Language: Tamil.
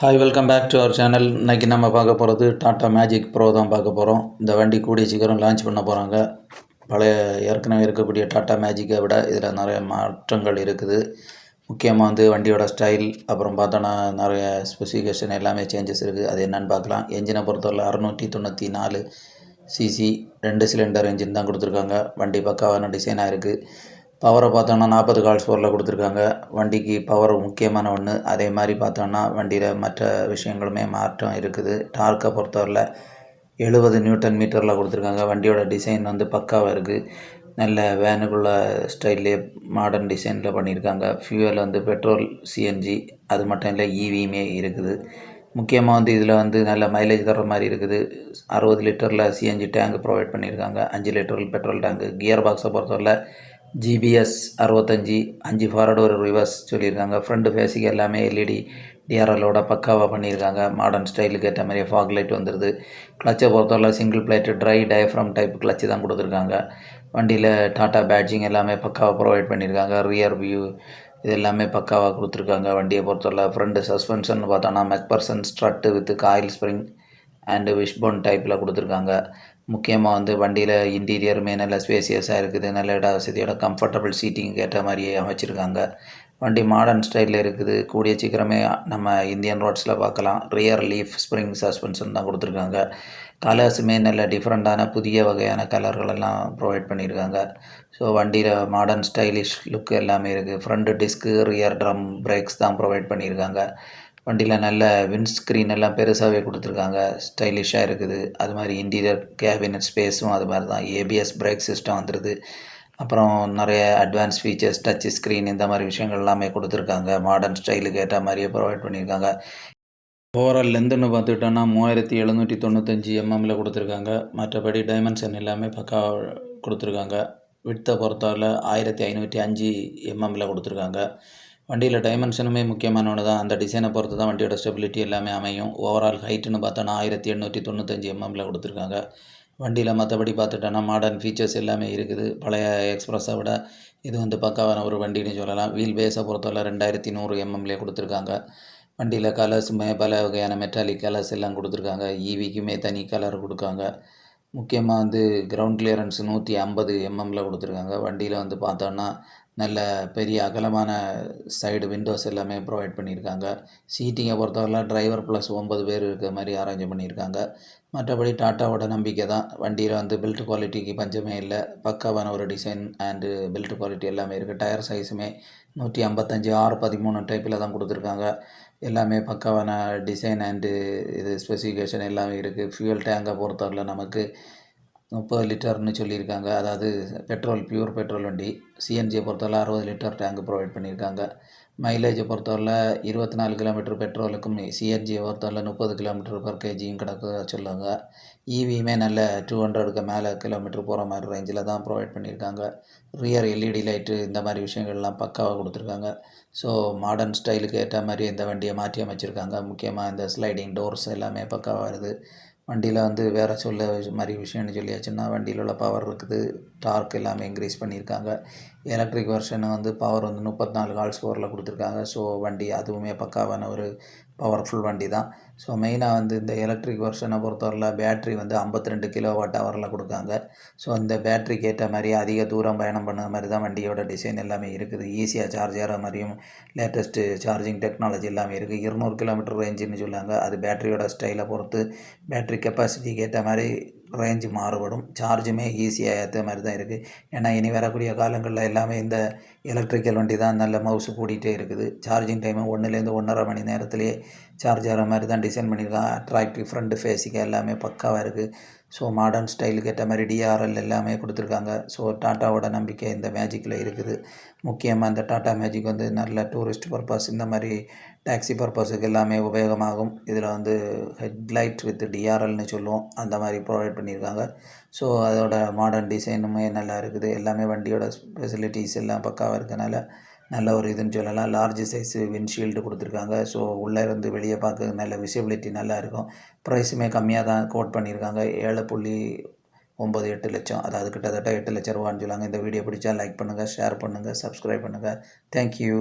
Hi welcome back to our channel இன்றைக்கி நம்ம பார்க்க போகிறது டாட்டா மேஜிக் ப்ரோ தான் பார்க்க போகிறோம் இந்த வண்டி கூடிய சீக்கிரம் லான்ச் பண்ண போகிறாங்க பழைய ஏற்கனவே இருக்கக்கூடிய டாட்டா மேஜிக்கை விட இதில் நிறைய மாற்றங்கள் இருக்குது. முக்கியமாக வந்து வண்டியோட ஸ்டைல் அப்புறம் பார்த்தோன்னா நிறைய ஸ்பெசிஃபிகேஷன் எல்லாமே சேஞ்சஸ் இருக்குது அது என்னென்னு பார்க்கலாம். என்ஜினை பொறுத்தவரை அறுநூற்றி தொண்ணூற்றி நாலு சிசி ரெண்டு சிலிண்டர் என்ஜின் தான் கொடுத்துருக்காங்க. வண்டி பக்காவான டிசைனாக இருக்குது பவரை பார்த்தோன்னா நாற்பது கால்ஸ் பவரில் கொடுத்துருக்காங்க. வண்டிக்கு பவர் முக்கியமான ஒன்று அதே மாதிரி பார்த்தோன்னா வண்டியில் மற்ற விஷயங்களுமே மாற்றம் இருக்குது. டார்க்கை பொறுத்தவரையில் எழுபது நியூட்டன் மீட்டரில் கொடுத்துருக்காங்க. வண்டியோட டிசைன் வந்து பக்காவாக இருக்குது நல்ல வேனுக்குள்ள ஸ்டைல்லே மாடர்ன் டிசைனில் பண்ணியிருக்காங்க. ஃபியூவல் வந்து பெட்ரோல் சிஎன்ஜி அது மட்டும் இல்லை ஈவியுமே இருக்குது. முக்கியமாக வந்து இதில் வந்து நல்ல மைலேஜ் தர மாதிரி இருக்குது. அறுபது லிட்டரில் சிஎன்ஜி டேங்க் ப்ரொவைட் பண்ணியிருக்காங்க. அஞ்சு லிட்டர் பெட்ரோல் டேங்கு கியர் பாக்ஸை பொறுத்தவரை ஜிபிஎஸ் அறுபத்தஞ்சி அஞ்சு ஃபார்வர்டு ஒரு ரிவர்ஸ் சொல்லியிருக்காங்க. ஃப்ரண்ட் ஃபேஸிக் எல்லாமே எல்இடி டிஆர்எலோட பக்காவாக பண்ணியிருக்காங்க. மாடர்ன் ஸ்டைலுக்கு ஏற்ற மாதிரி ஃபாக் லைட் வந்துடுது கிளச்சை பொறுத்தவரை single plate dry diaphragm type clutch தான் கொடுத்துருக்காங்க. வண்டியில் டாட்டா பேட்ஜிங் எல்லாமே பக்காவாக ப்ரொவைட் பண்ணியிருக்காங்க. ரியர் வியூ இது எல்லாமே பக்காவாக கொடுத்துருக்காங்க. வண்டியை பொறுத்தவரை ஃப்ரண்ட் சஸ்பென்ஷன் பார்த்தோன்னா MacPherson strut with coil spring and wishbone டைப்பில் கொடுத்துருக்காங்க. முக்கியமாக வந்து வண்டியில் இன்டீரியருமே நல்ல ஸ்பேசியஸாக இருக்குது. நல்ல இட வசதியோட கம்ஃபர்டபுள் சீட்டிங் ஏற்ற மாதிரியே அமைச்சிருக்காங்க. வண்டி மாடர்ன் ஸ்டைலில் இருக்குது. கூடிய சீக்கிரமே நம்ம இந்தியன் ரோட்ஸில் பார்க்கலாம். ரியர் லீஃப் ஸ்ப்ரிங் சஸ்பென்ஷன் தான் கொடுத்துருக்காங்க. கலர்ஸுமே நல்ல டிஃப்ரெண்ட்டான புதிய வகையான கலர்கள் எல்லாம் ப்ரொவைட் பண்ணியிருக்காங்க ஸோ வண்டியில் மாடர்ன் ஸ்டைலிஷ் லுக் எல்லாமே இருக்குது front disc rear drum brakes தான் ப்ரொவைட் பண்ணியிருக்காங்க வண்டியில் நல்ல விண்ட்ஸ்க்ரீன் எல்லாம் பெருசாகவே கொடுத்துருக்காங்க. ஸ்டைலிஷாக இருக்குது. அது மாதிரி இன்டீரியர் கேபினட் ஸ்பேஸும் அது மாதிரி தான். ஏபிஎஸ் பிரேக் சிஸ்டம் வந்துடுது அப்புறம் நிறைய அட்வான்ஸ் ஃபீச்சர்ஸ் டச் ஸ்க்ரீன் இந்த மாதிரி விஷயங்கள் எல்லாமே கொடுத்துருக்காங்க. மாடர்ன் ஸ்டைலுக்கு ஏற்ற மாதிரியே ப்ரொவைட் பண்ணியிருக்காங்க. ஓவரால் லென்த்துன்னு பார்த்துக்கிட்டோன்னா மூவாயிரத்தி எழுநூற்றி தொண்ணூத்தஞ்சு எம்எம்மில் கொடுத்துருக்காங்க. மற்றபடி டைமென்ஷன் எல்லாமே பக்கா கொடுத்துருக்காங்க. விட்த்தை பொறுத்தவரை ஆயிரத்தி ஐநூற்றி அஞ்சு எம்எம்மில் கொடுத்துருக்காங்க. வண்டியில் டைமென்ஷனுமே முக்கியமான ஒன்று தான் அந்த டிசைனை பொறுத்து தான் வண்டியோட ஸ்டெபிலிட்டி எல்லாமே அமையும். ஓவரால் ஹைட்டுன்னு பார்த்தோன்னா ஆயிரத்தி எண்ணூற்றி தொண்ணூத்தஞ்சு எம்எம்மில் கொடுத்துருக்காங்க. வண்டியில் மற்றபடி பார்த்துட்டோன்னா மாடர்ன் ஃபீச்சர்ஸ் எல்லாமே இருக்குது. பழைய எக்ஸ்ப்ரெஸ்ஸை விட இது வந்து பக்காவான ஒரு வண்டின்னு சொல்லலாம். வீல் பேஸை பொறுத்தவரை ரெண்டாயிரத்தி நூறு எம்எம்லேயே கொடுத்துருக்காங்க. வண்டியில் கலர்ஸுமே பல வகையான மெட்டாலிக் கலர்ஸ் எல்லாம் கொடுத்துருக்காங்க. ஈவிக்குமே தனி கலர் கொடுக்காங்க. முக்கியமாக வந்து கிரவுண்ட் கிளியரன்ஸ் நூற்றி ஐம்பது எம்எம்மில் கொடுத்துருக்காங்க. வண்டியில் வந்து பார்த்தோன்னா நல்ல பெரிய அகலமான சைடு விண்டோஸ் எல்லாமே ப்ரொவைட் பண்ணியிருக்காங்க. சீட்டிங்கை பொறுத்தவரை டிரைவர் ப்ளஸ் ஒம்பது பேர் இருக்கிற மாதிரி அரேஞ்ச் பண்ணியிருக்காங்க. மற்றபடி டாட்டாவோட நம்பிக்கை தான். வண்டியில் வந்து பில்ட் குவாலிட்டிக்கு பஞ்சமே இல்லை. பக்காவான ஒரு டிசைன் அண்டு பில்ட் குவாலிட்டி எல்லாமே இருக்குது டயர் சைஸுமே நூற்றி ஐம்பத்தஞ்சு ஆறு பதிமூணு டைப்பில் தான் கொடுத்துருக்காங்க. எல்லாமே பக்காவான டிசைன் அண்டு இது ஸ்பெசிஃபிகேஷன் எல்லாமே இருக்குது ஃபியூல் டேங்கை பொறுத்தவரையில் நமக்கு முப்பது லிட்டர்னு சொல்லியிருக்காங்க. அதாவது பெட்ரோல் பியூர் பெட்ரோல் வண்டி. சிஎன்ஜியை பொறுத்தவரை அறுபது லிட்டர் டேங்க் ப்ரொவைட் பண்ணியிருக்காங்க. மைலேஜை பொறுத்தவரையில் இருபத்தி நாலு கிலோமீட்டர் பெட்ரோலுக்கும் சிஎன்ஜியை பொறுத்தவரையில் முப்பது கிலோமீட்டர் பர் கேஜியும் கிடக்கு சொல்லுவாங்க. ஈவியுமே நல்ல டூ ஹண்ட்ரடுக்கு மேலே கிலோமீட்டர் போகிற மாதிரி ரேஞ்சில் தான் ப்ரொவைட் பண்ணியிருக்காங்க. ரியர் எல்இடி லைட்டு இந்த மாதிரி விஷயங்கள்லாம் பக்காவாக கொடுத்துருக்காங்க. ஸோ மாடர்ன் ஸ்டைலுக்கு ஏற்ற மாதிரி இந்த வண்டியை மாற்றி அமைச்சிருக்காங்க. முக்கியமாக இந்த ஸ்லைடிங் டோர்ஸ் எல்லாமே பக்காவாக வருது. வண்டியில் வந்து வேறு சொல்ல மாதிரி விஷயம்னு சொல்லியாச்சுன்னா வண்டியில் உள்ள பவர் இருக்குது. டார்க் எல்லாமே இன்க்ரீஸ் பண்ணியிருக்காங்க. எலக்ட்ரிக் வெர்ஷன் வந்து பவர் வந்து முப்பத்தி நாலு கால்ஸ் பவரில் கொடுத்துருக்காங்க. ஸோ வண்டி அதுவுமே பக்காவான ஒரு பவர்ஃபுல் வண்டி தான். ஸோ மெயினாக வந்து இந்த எலக்ட்ரிக் வெர்ஷனை பொறுத்தவரையில் பேட்ரி வந்து ஐம்பத்தி ரெண்டு கிலோ வாட் ஹவரில் கொடுக்காங்க ஸோ இந்த பேட்ரிக்கு ஏற்ற மாதிரி அதிக தூரம் பயணம் பண்ண மாதிரி தான் வண்டியோட டிசைன் எல்லாமே இருக்குது. ஈஸியாக சார்ஜ் ஆகிற மாதிரியும் லேட்டஸ்ட்டு சார்ஜிங் டெக்னாலஜி எல்லாமே இருக்குது. இருநூறு கிலோமீட்டர் ரேஞ்சுன்னு சொல்லுவாங்க அது பேட்டரியோட ஸ்டைலை பொறுத்து பேட்ரி கெப்பாசிட்டிக்கு ஏற்ற மாதிரி ரேஞ்சு மாறுபடும். சார்ஜுமே ஈஸியாக ஏற்ற மாதிரி தான் இருக்குது ஏன்னா இனி வரக்கூடிய காலங்களில் எல்லாமே இந்த எலக்ட்ரிக்கல் வண்டி தான் நல்ல மவுஸ் கூட்டிகிட்டே இருக்குது. சார்ஜிங் டைமு ஒன்றுலேருந்து ஒன்றரை மணி நேரத்துலேயே சார்ஜ் ஆகிற மாதிரி தான் டிசைன் பண்ணியிருக்காங்க அட்ராக்டிவ் ஃப்ரண்ட் ஃபேஸுக்கு எல்லாமே பக்காவாக இருக்குது ஸோ மாடர்ன் ஸ்டைலுக்கு ஏற்ற மாதிரி டிஆர்எல் எல்லாமே கொடுத்துருக்காங்க. ஸோ டாட்டாவோட நம்பிக்கை இந்த மேஜிக்கில் இருக்குது. முக்கியமாக இந்த டாட்டா மேஜிக் வந்து நல்ல டூரிஸ்ட் பர்பஸ் இந்த மாதிரி டாக்ஸி பர்பஸுக்கு எல்லாமே உபயோகமாகும். இதில் வந்து ஹெட்லைட் வித் டிஆர்எல்னு சொல்லுவோம். அந்த மாதிரி ப்ரொவைட் பண்ணியிருக்காங்க. ஸோ அதோட மாடர்ன் டிசைனுமே நல்லா இருக்குது. எல்லாமே வண்டியோட ஃபெசிலிட்டிஸ் எல்லாம் பக்காவாக இருக்கனால நல்ல ஒரு இதுன்னு சொல்லலாம். லார்ஜ் சைஸு விண்ட்ஷீல்டு கொடுத்துருக்காங்க. ஸோ உள்ளே இருந்து வெளியே பார்க்க நல்ல விசிபிலிட்டி நல்லா இருக்கும். ப்ரைஸுமே கம்மியாக தான் கோட் பண்ணியிருக்காங்க ஏழு புள்ளி ஒம்பது எட்டு லட்சம். அதாவது கிட்டத்தட்ட எட்டு லட்ச ரூபான்னு சொல்லுவாங்க இந்த வீடியோ பிடிச்சா லைக் பண்ணுங்கள் ஷேர் பண்ணுங்கள் சப்ஸ்கிரைப் பண்ணுங்கள் தேங்க்யூ